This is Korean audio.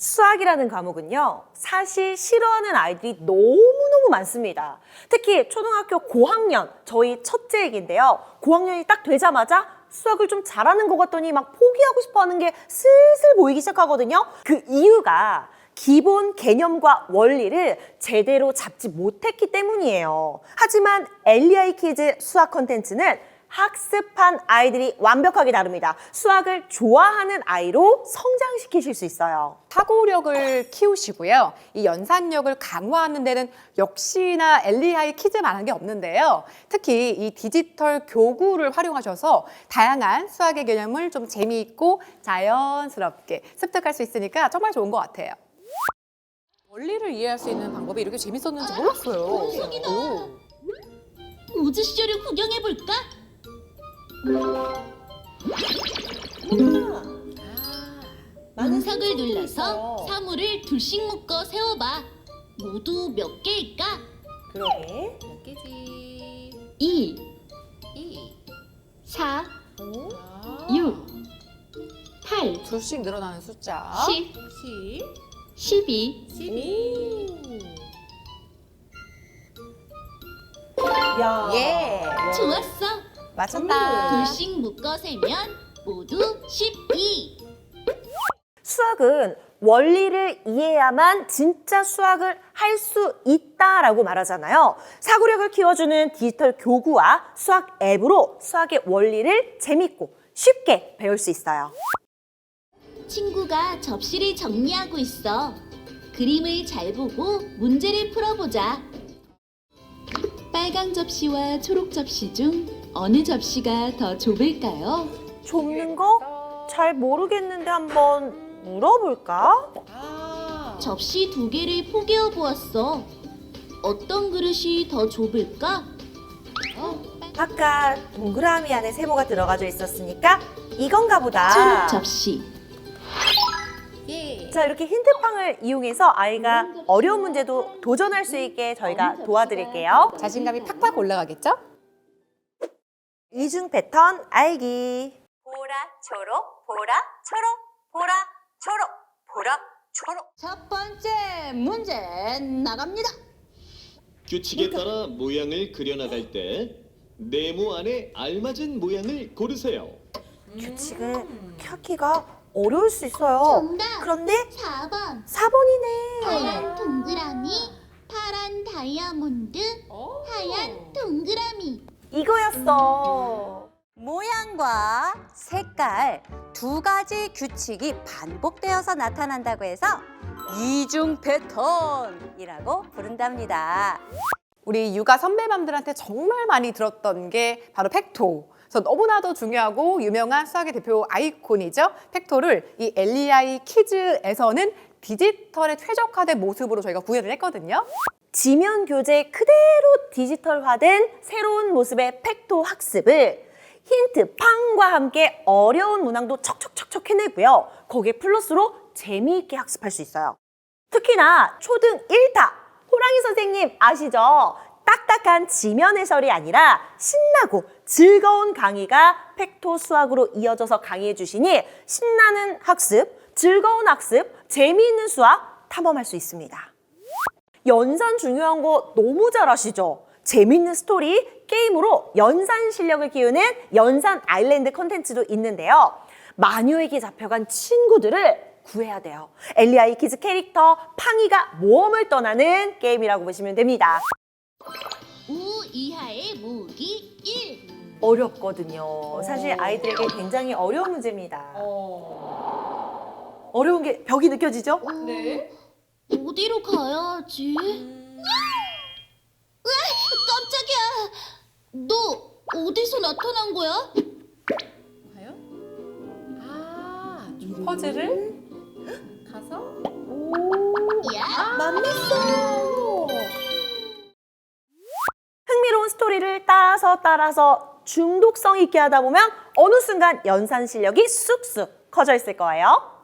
수학이라는 과목은요, 사실 싫어하는 아이들이 너무너무 많습니다. 특히 초등학교 고학년, 저희 첫째 얘기인데요. 고학년이 딱 되자마자 수학을 좀 잘하는 것 같더니 막 포기하고 싶어 하는 게 슬슬 보이기 시작하거든요. 그 이유가 기본 개념과 원리를 제대로 잡지 못했기 때문이에요. 하지만 LEI 키즈 수학 콘텐츠는 학습한 아이들이 완벽하게 다릅니다. 수학을 좋아하는 아이로 성장시키실 수 있어요. 사고력을 키우시고요. 이 연산력을 강화하는 데는 역시나 LEI 키즈만한 게 없는데요. 특히 이 디지털 교구를 활용하셔서 다양한 수학의 개념을 좀 재미있고 자연스럽게 습득할 수 있으니까 정말 좋은 것 같아요. 원리를 이해할 수 있는 방법이 이렇게 재밌었는지 몰랐어요. 오. 우주 시절을 구경해 볼까? 문석을 눌러서 사물을 둘씩 묶어 세워봐. 모두 몇 개일까? 그러게. 몇 개지? 2, 이. 4, 아. 6, 8, 둘씩 늘어나는 숫자. 10, 10, 12, 12. 야. 예. 좋았어. 맞췄다. 둘씩 묶어 세면 모두 12. 수학은 원리를 이해야만 진짜 수학을 할 수 있다라고 말하잖아요. 사고력을 키워주는 디지털 교구와 수학 앱으로 수학의 원리를 재밌고 쉽게 배울 수 있어요. 친구가 접시를 정리하고 있어. 그림을 잘 보고 문제를 풀어보자. 빨강 접시와 초록 접시 중 어느 접시가 더 좁을까요? 좁는 거? 잘 모르겠는데 한번 물어볼까? 아. 접시 두 개를 포개어 보았어. 어떤 그릇이 더 좁을까? 아까 동그라미 안에 세모가 들어가져 있었으니까 이건가 초록 보다. 접시. 예. 자, 이렇게 힌트팡을 이용해서 아이가 어려운 문제도 도전할 수 있게 저희가 도와드릴게요. 자신감이 팍팍 올라가겠죠? 이중 패턴 알기. 보라 초록 보라 초록 보라 초록 보라 초록 첫 번째 문제 나갑니다. 규칙에 따라 모양을 그려나갈 때 네모 안에 알맞은 모양을 고르세요. 규칙을 켜기가 어려울 수 있어요. 정답. 그런데 4번. 4번이네. 하얀 동그라미, 파란 다이아몬드, 하얀 동그라미. 이거였어. 모양과 색깔 두 가지 규칙이 반복되어서 나타난다고 해서 이중 패턴이라고 부른답니다. 우리 육아 선배맘들한테 정말 많이 들었던 게 바로 팩토. 그래서 너무나도 중요하고 유명한 수학의 대표 아이콘이죠. 팩토를 이 LEI 키즈에서는 디지털에 최적화된 모습으로 저희가 구현을 했거든요. 지면 교재 그대로 디지털화된 새로운 모습의 팩토 학습을 힌트 팡과 함께 어려운 문항도 척척척척 해내고요. 거기에 플러스로 재미있게 학습할 수 있어요. 특히나 초등 1타 호랑이 선생님 아시죠? 딱딱한 지면 해설이 아니라 신나고 즐거운 강의가 팩토 수학으로 이어져서 강의해 주시니 신나는 학습, 즐거운 학습, 재미있는 수학 탐험할 수 있습니다. 연산 중요한 거 너무 잘 아시죠? 재밌는 스토리, 게임으로 연산 실력을 키우는 연산 아일랜드 컨텐츠도 있는데요. 마녀에게 잡혀간 친구들을 구해야 돼요. 엘리아이 키즈 캐릭터 팡이가 모험을 떠나는 게임이라고 보시면 됩니다. 우 이하의 모으기 1. 어렵거든요. 사실 아이들에게 굉장히 어려운 문제입니다. 어려운 게 벽이 느껴지죠? 네. 어디로 가야지? 으아, 깜짝이야. 너 어디서 나타난 거야? 과연? 아, 퍼즐을 가서 야, 만났어. 흥미로운 스토리를 따라서 따라서 중독성 있게 하다 보면 어느 순간 연산 실력이 쑥쑥 커져 있을 거예요.